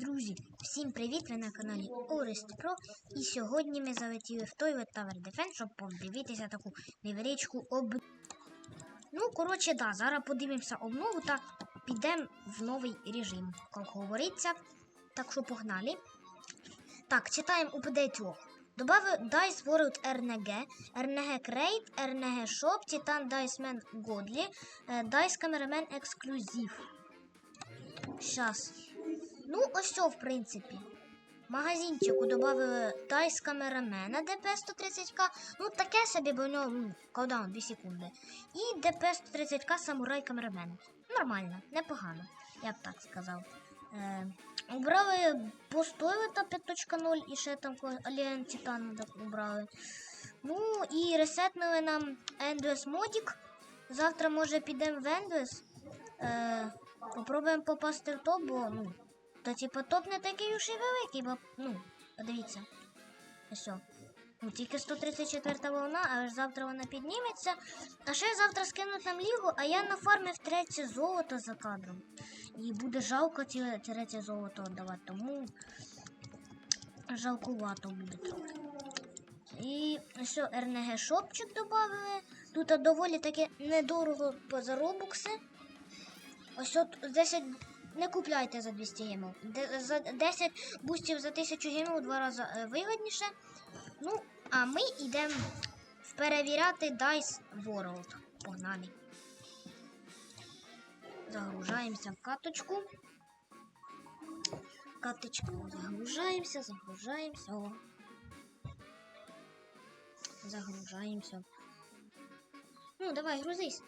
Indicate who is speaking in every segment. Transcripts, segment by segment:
Speaker 1: Друзі, всім привіт! Ви на каналі Орест Pro. І сьогодні ми залетіли в Toilet Tower Defense, щоб подивитися таку невеличку об. Ну, коротше, да, зараз подивимося обнову та підемо в новий режим, як говориться. Так що погнали. Так, читаємо УПД цього. Добавив Dice World RNG, RNG Crate, RNG Shop, Titan Dice Man Godly, е, Dice Cameraman Exclusive. Щас. Ну, ось що, в принципі. Магазинчику додали Dice камерамена ДП-130К. Ну, таке собі, бо у нього м, каундаун 2 секунди. І ДП-130К самурай камерамен. Нормально, непогано, я б так сказав. Е, убрали постойлета 5.0 і ще там Alien Titan убрали. Ну і ресетнули нам Endless Модік. Завтра, може, підемо в Endless. Е, попробуємо попасти в топ, бо ну. То типа топ не такий уж і великий, бо ну, подивіться. Ось. Ну, тільки 134 волна, а ж завтра вона підніметься. А ще завтра скинуть нам лігу, а я нафармив третє золото за кадром. І буде жалко ці третє золото віддавати, тому жалкувато буде трохи. І що, РНГ шопчик додали. Тут доволі таки недорого по заробукси. Ось от 10 не купляйте за 200 гемів. Де- За 10 бустів за 1000 гемів у два рази е, вигідніше. Ну, а ми йдемо перевіряти Dice World. Погнали. Загружаємося в каточку. Каточку загружаємося, загружаємося. О. Загружаємося. Ну, давай, грузись.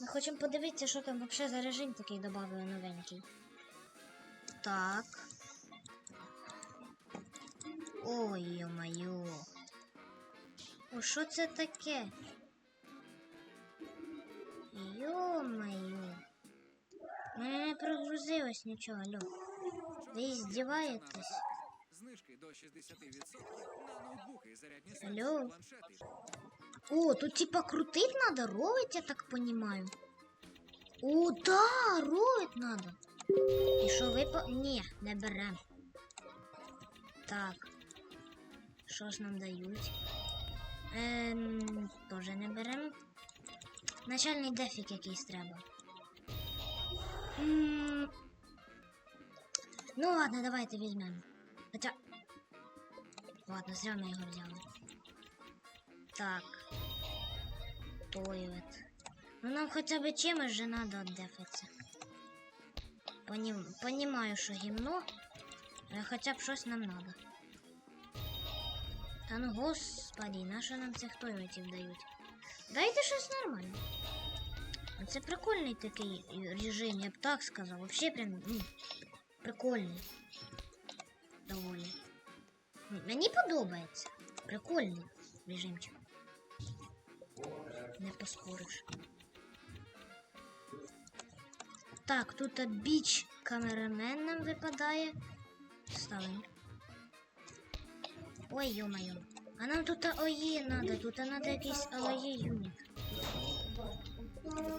Speaker 1: Ми хочемо подивитися, що там взагалі за режим такий додали новенький. Так. Ой, йо-моє. О, що це таке? Йо-моє. Мене не прогрузилось нічого, алло. Ви здіваєтесь?
Speaker 2: Знижки до 60% на ноутбуки, зарядні станції, планшети.
Speaker 1: О, тут типа крутить надо, ролить, я так понимаю. О, да, ролить надо. І що ви по... Ні, не берем. Так. Що ж нам дають? Ем, теж не берем. Начальний дефік якийсь треба. М, Ну ладно, давайте візьмемо. Хоча. Ладно, зря ми його взяли. Так. Тойлет. Ну нам хотя бы чимось же надо отдефаться. Поним... Понимаю, що гімно, але хоча б щось нам надо. Та ну господи, на що нам цих тойлетів дають? Дайте щось нормальне. Це прикольний такий режим, я б так сказав. Вообще прям ну, прикольний. Доволі. М- Мені подобається. Прикольний режимчик. Не поспориш. Так, тут біч камерамен нам випадає. Ставим. Ой, ё-моё. А нам тут АОЕ надо, тут надо якийсь АОЕ юніт.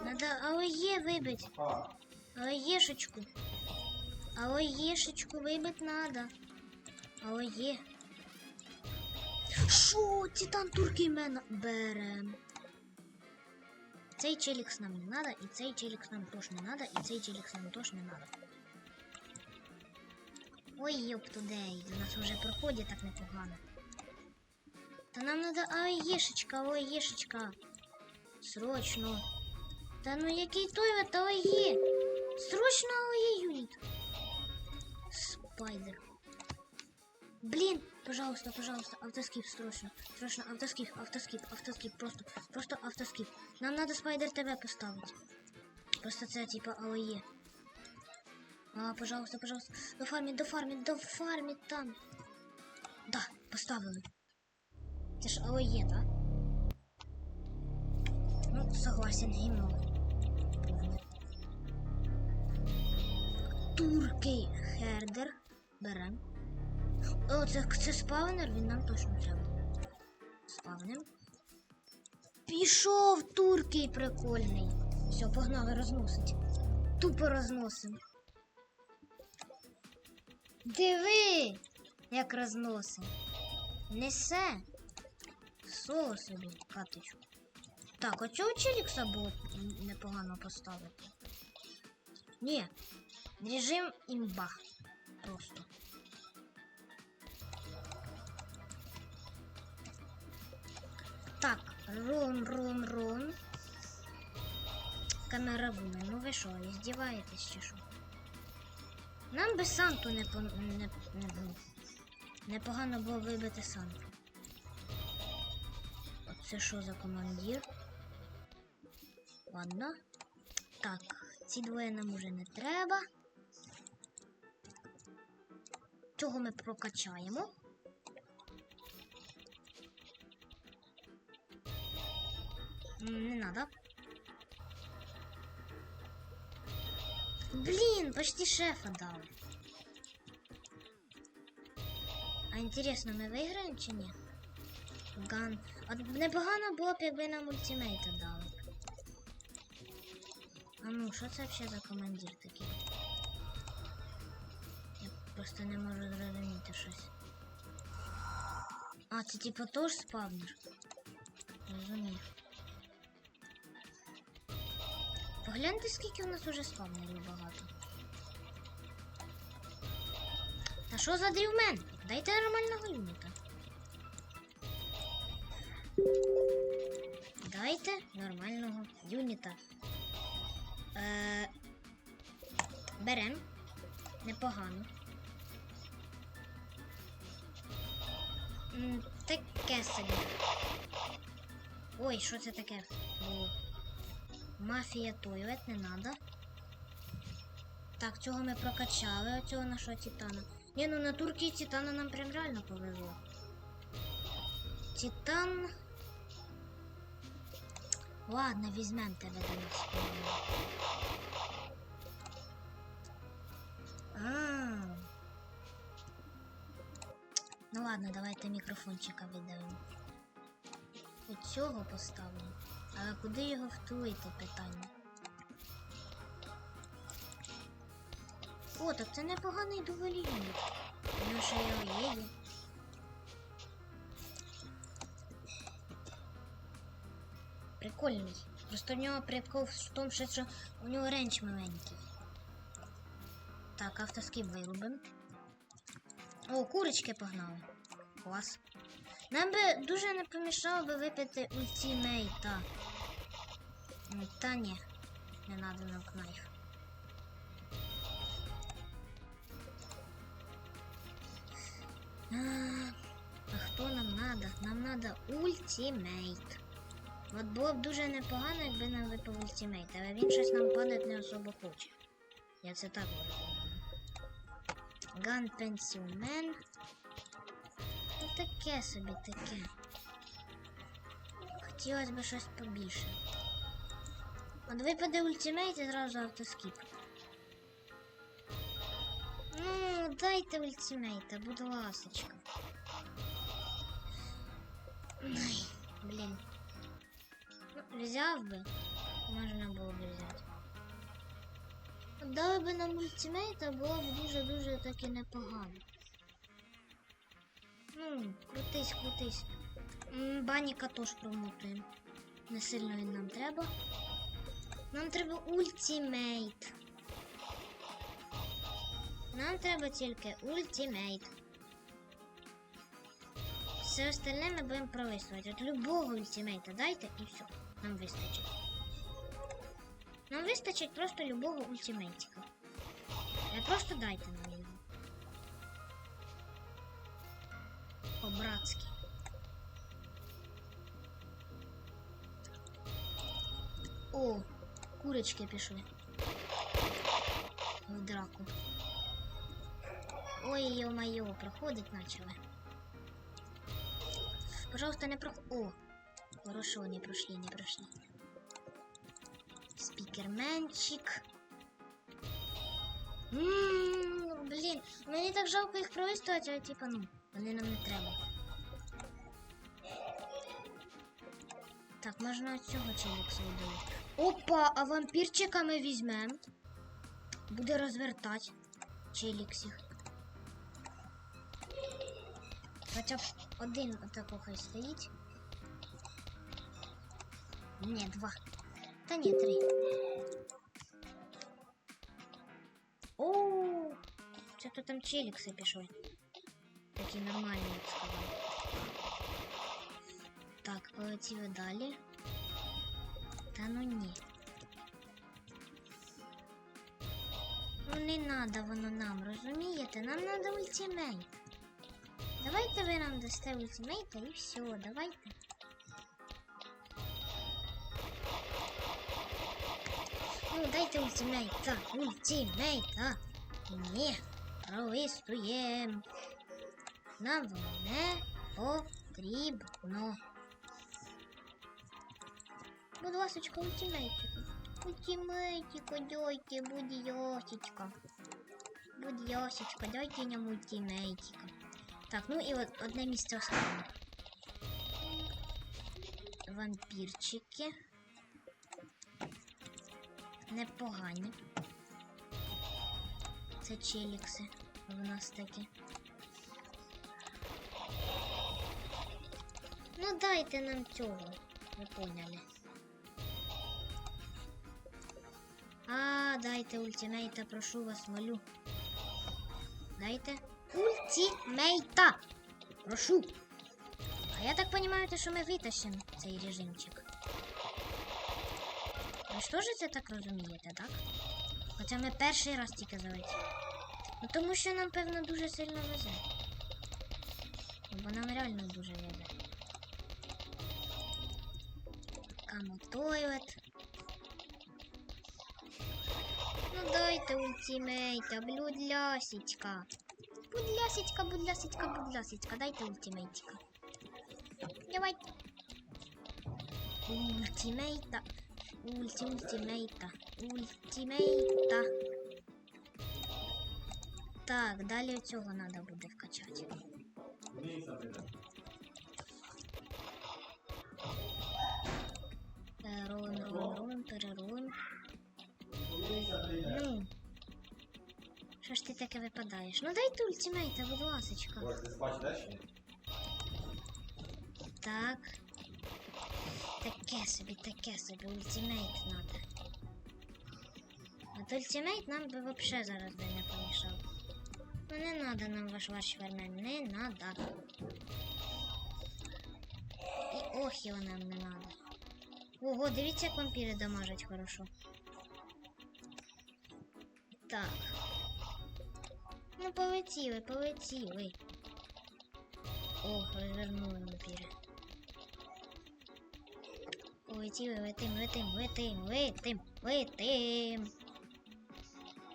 Speaker 1: Надо АОЕ вибить. АОЕшечку. АОЕшечку вибить надо. АОЕ. Шо, Титан Туркімена берем. Цей челікс нам не надо, і цей челікс нам теж не надо, і цей челікс нам теж не надо. Ой, ёп тудей, у нас уже проходить так непогано. Та нам надо АЕшечка, АЕшечка. Срочно. Та ну який той от АЕ? Срочно АЕ юніт. Спайдер. Блин, Пожалуйста, пожалуйста, автоскип срочно. Срочно, автоскип, автоскип, автоскип, просто, просто автоскип. Нам надо спайдер ТВ поставить. Просто це типа АОЕ. А, пожалуйста, пожалуйста. Дофармить, дофармить, дофармить там. Да, поставили. Це ж АОЕ, да? Ну, согласен, гімно. Туркий хердер. Берем. О, це, це спавнер, він нам точно треба. Спавним. Пішов туркий прикольний. Все, погнали, розносить. Тупо розносим. Диви, як розносить. Несе. Соло собі каточку. Так, а чого Челікса було непогано поставити? Ні. Режим імба. Просто. Рун, рун, рун. Камера вумен. Ну ви що, издіваєтесь чи що? Нам би Санту не, по... не, ну, непогано було вибити Санту. Оце що за командир? Ладно. Так, ці двоє нам уже не треба. Цього ми прокачаємо. Не надо. Блин, почти шефа дал. А інтересно, ми виграємо чи ні? Ган. А непогано було б, якби нам ультимейта дали. А ну, що це взагалі за командир такий? Я просто не можу зрозуміти щось. А, це типу теж спавнер? Розумію. Погляньте, скільки у нас уже спавнерів багато. Та що за дрівмен? Дайте нормального юніта. Дайте нормального юніта. Е, берем. Непогано. Таке собі. Ой, що це таке було? Мафія Тойвет не надо. Так, цього ми прокачали, оцього нашого Титана. Ні, ну на Турції Титана нам прям реально повезло. Титан. Ладно, візьмем тебе до нас. А. Ну ладно, давайте мікрофончика видавимо. Оцього поставимо. Але куди його втулити питання? О, так це непоганий юніт. Ну його є. є. Прикольний. Просто в нього прикол в тому, що у нього ренч маленький. Так, автоскіп вирубимо. О, курочки погнали. Клас. Нам би дуже не помішало би випити ультимейта. М, Та ні, не надо нам кнайф. А, а хто нам надо? Нам надо ультимейт. От було б дуже непогано, якби нам випав ультимейт, але він щось нам падати не особо хоче. Я це так розумію. Ган Пенсімен. Таке собі таке. Хотілося б щось побільше. От випаде ультимейт і зразу автоскіп. Ну, дайте ультимейта, будь ласочка. Ай, блін. Ну, взяв би. Можна було б взяти. Дали би нам ультимейта, було б дуже-дуже таки непогано. Ну, крутись, крутись. Баніка теж промотуємо. Не сильно він нам треба. Нам треба ультимейт. Нам треба тільки ультимейт. Все остальне ми будемо пролистувати. От любого ультимейта дайте і все. Нам вистачить. Нам вистачить просто любого ультимейтика. Просто дайте нам По-братськи. О, курочки пішли. В драку. Ой, ё-моё, проходить начали. Пожалуйста, не проход... О, хорошо, не прошли, не прошли. Спікерменчик. Ммм, блін, мені так жалко їх пролистувати, але типа, ну, вони нам не треба. Так, можна от цього челікса видалити. Опа, а вампірчика ми візьмемо. Буде розвертати челіксів. Хоча б один отако хай стоїть. Ні, два. Та ні, три. О, це то там челікси пішли. Такі нормальні, я б. Так, полетіли далі. Та ну ні. Ну не надо воно нам, розумієте? Нам надо ультимейт. Давайте ви нам дасте ультимейта і все, давайте. Ну, дайте ультимейта, ультимейта. Ні, пролистуєм. Нам воно не потрібно. Будь ласочка, ультимейтика. Ультимейтика, дайте, будь ясечка. Будь ясечка, дайте нам ультимейтика. Так, ну і от одне місце останнє. Вампірчики. Непогані. Це челікси в нас такі. Ну дайте нам цього. Ви поняли. Дайте ультимейта, прошу вас, молю. Дайте ультимейта! Прошу. А я так понимаю, то, що ми витащимо цей режимчик. Ви ж теж це так розумієте, так? Хоча ми перший раз тільки залетіли. Ну тому що нам, певно, дуже сильно везе. Бо нам реально дуже везе. Камо Ну дайте ультимейта, будь лясечка. Будь лясечка, будь лясечка, будь лясечка, дайте ультимейтика. Давайте. Ультимейта. Ульти, ультимейта. Ультимейта. Так, далі цього треба буде вкачати. Е, Ролим, ролим, ролим, переролим. Ну. Що ж ти таке випадаєш? Ну дайте ультимейта, будь ласочка. Так. Таке собі, таке собі, ультимейт надо. От ультимейт нам би вообще зараз би не помішав. Ну не надо нам ваш ваш вермен, не надо. І ох його нам не надо. Ого, дивіться, як вампіри дамажать хорошо. Так. Ну полетіли, полетіли. Ох, розвернули вампіри. Полетіли, летим, летим, летим, летим, летим.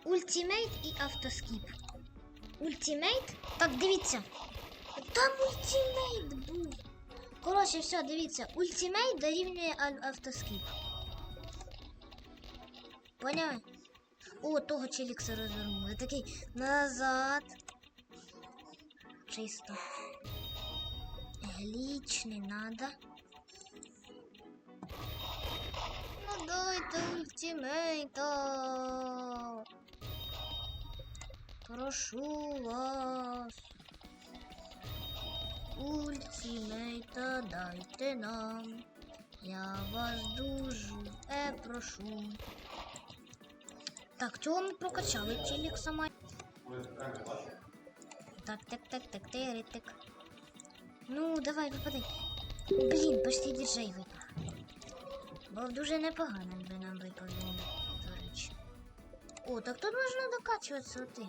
Speaker 1: Ультимейт і автоскіп. Ультимейт? Так, дивіться. Там ультимейт був. Коротше, все, дивіться. Ультимейт дорівнює автоскіп. Поняли? О, того челікса розвернули. Такий назад. Чисто. Гліч не надо. Ну дайте ультимейта. Прошу вас. Ультимейта дайте нам. Я вас дуже е прошу. Так, цього ми прокачали челік сама. Так, так, так, так, тиритик. Ну, давай, випадай. Блін, почти діджей випав. Був дуже непоганим би нам випав він, до речі. О, так тут можна докачуватися оти.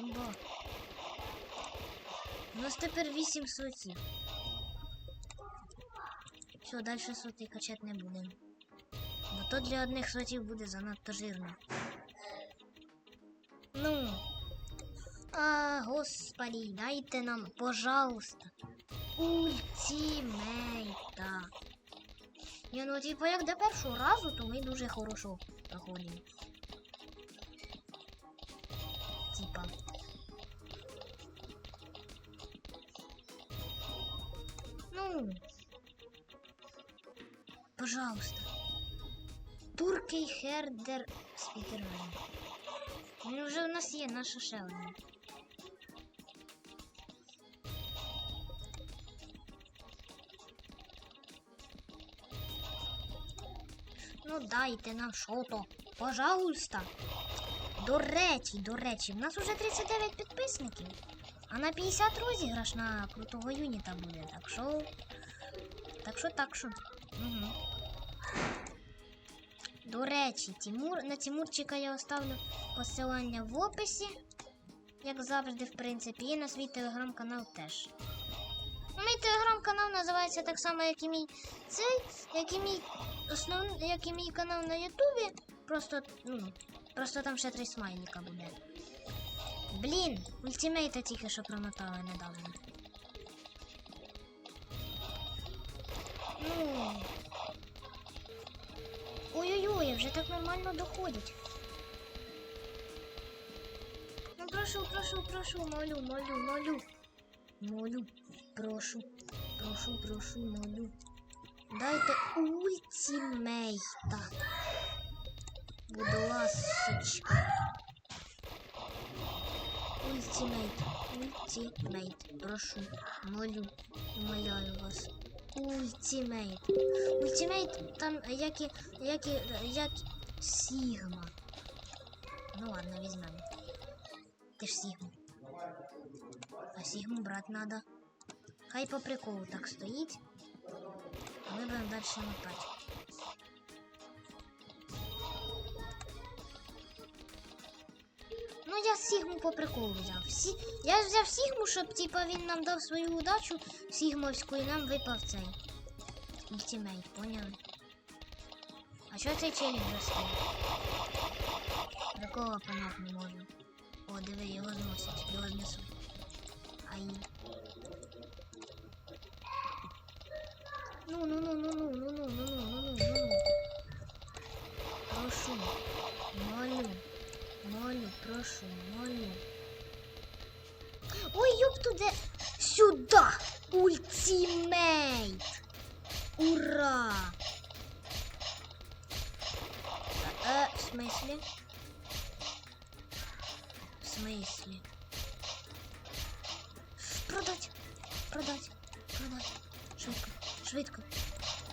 Speaker 1: Імба. У нас тепер 8 сотів. Все, далі соти качати не будемо. Бо то для одних сотів буде занадто жирно. Ну. А, господи, дайте нам, пожалуйста, ультимейта. Ні, ну типу, як до першого разу, то ми дуже хорошо проходимо. Типа. Ну. Пожалуйста. Туркей Хердер Спікермен. Ну вже нас є наша ще. Ну дайте нам шото. Пожалуйста. До речі, до речі, в нас уже 39 підписників. А на 50 розіграш на крутого юніта буде. Так що. Так що, так що. Угу. До речі, Тимур, на Тимурчика я оставлю посилання в описі. Як завжди, в принципі, і на свій телеграм-канал теж. Мій телеграм-канал називається так само, як і мій цей, як і мій основний, як і мій канал на Ютубі. Просто, ну, просто там ще три смайліка буде. Блін, ультимейта тільки що промотали недавно. Ну. Ой-ой-ой, вже так нормально доходять. Ну прошу, прошу, прошу, молю, молю, молю. Молю, прошу, прошу, прошу, молю. Дайте ультимейта. Будь ласочка. Ультимейт, ультимейт, прошу, молю, умоляю вас. Ультимейт. Ультимейт там як і, як і, як Сігма. Ну ладно, візьмемо. Ти ж Сігма. А Сігму брати надо. Хай по приколу так стоїть. Ми будемо далі мотати. Ну я Сігму по приколу взяв. Всі... Я взяв Сігму, щоб типа, він нам дав свою удачу Сігмовську і нам випав цей. Ультимейт, поняв? А що цей челік достав? Такого понять не можна. О, диви, його зносять, його знесуть. Ай. Ну, ну, ну, ну, ну, ну, ну. Прошу, молю. Ой, ёб туди! Сюда! Ультимейт! Ура! Э, в смысле? В смысле? Продать! Продать! Продать! Швидко! Швидко!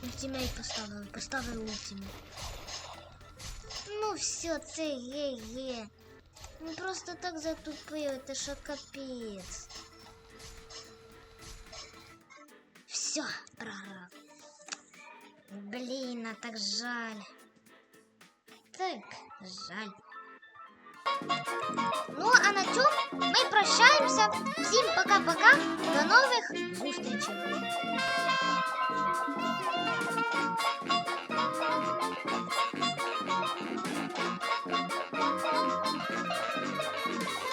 Speaker 1: Ультимейт поставили, поставили ультимейт. Ну все, це ге-ге. Ну просто так затупили, це що капець. Все, програв. Блін, а так жаль. Так, жаль. Ну, а на цьому ми прощаємося. Всім пока-пока. До нових зустрічей.